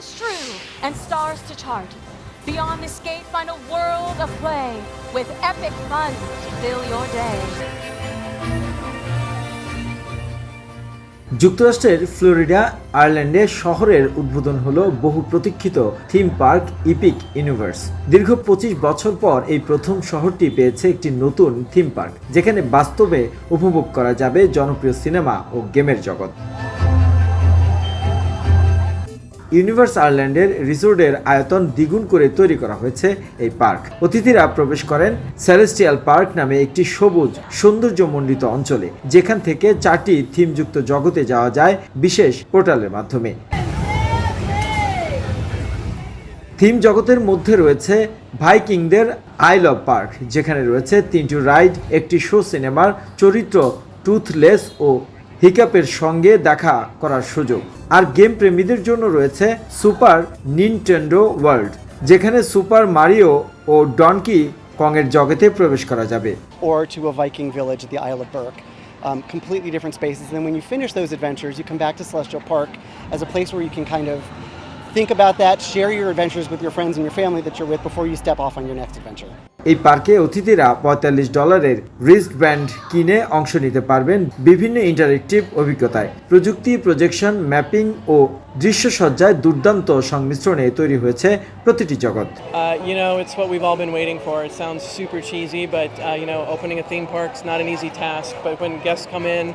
is true and stars to chart. Beyond this gate, find a world of play with epic fun to fill your day. যুক্তরাষ্ট্রের Florida আয়ারল্যান্ডে শহরের উদ্বোধন হলো বহু প্রতীক্ষিত theme park epic universe দীর্ঘ পঁচিশ বছর পর এই প্রথম শহরটি পেয়েছে একটি নতুন থিম পার্ক যেখানে বাস্তবে উপভোগ করা যাবে জনপ্রিয় সিনেমা ও গেমের জগৎ ইউনিভার্স আয়ারল্যান্ডের রিসোর্টের আয়তন দ্বিগুণ করে তৈরি করা হয়েছে এই পার্ক। অতিথিরা প্রবেশ করেন সেলেস্টিয়াল পার্ক নামে একটি সবুজ, সৌন্দর্যমণ্ডিত অঞ্চলে, যেখান থেকে চারটি থিমযুক্ত জগতে যাওয়া যায় বিশেষ পোর্টালের মাধ্যমে। থিম জগতের মধ্যে রয়েছে ভাইকিংদের আই লাভ পার্ক, যেখানে রয়েছে তিনটি রাইড, একটি শো সিনেমার চরিত্র, টুথলেস ও হিকাপের সঙ্গে দেখা করার সুযোগ আর গেম প্রেমীদের জন্য রয়েছে সুপার নিনটেন্ডো ওয়ার্ল্ড যেখানে সুপার মারিও ও ডনকি কংয়ের জগতে প্রবেশ করা যাবে or to a Viking village at the Isle of Burke. Um, completely different spaces. And then when you finish those adventures, you come back to Celestial Park as a place where you can kind of think about that, share your adventures with your friends and your family that you're with before you step off on your next adventure. এই পার্কে অতিথিরা পঁয়তাল্লিশ ডলারের wrist band কিনে অংশ নিতে পারবেন বিভিন্ন ইন্টারেক্টিভ অভিজ্ঞতায় প্রযুক্তি প্রজেকশন ম্যাপিং ও দৃশ্যসজ্জায় দুর্দান্ত সংমিশ্রণে তৈরি হয়েছে প্রতিটি জগৎ Uh, you know, it's what we've all been waiting for. It sounds super cheesy, but uh, you know, opening a theme park's not an easy task. But when guests come in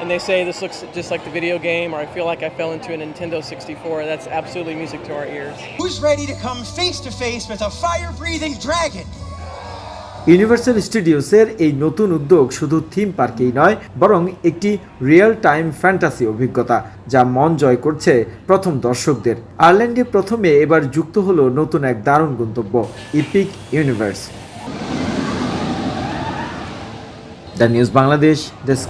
and they say this looks just like the video game, or I feel like I fell into a Nintendo 64, that's absolutely music to our ears. Who's ready to come face to face with a fire breathing dragon? Universal স্টুডিওসের এই নতুন উদ্যোগ শুধু theme পার্কেই নয়, বরং একটি real time fantasy অভিজ্ঞতা যা মন জয় করছে প্রথম দর্শকদের। আয়ারল্যান্ডে প্রথমে এবার যুক্ত হলো নতুন এক দারুণ গন্তব্য epic universe the news Bangladesh desk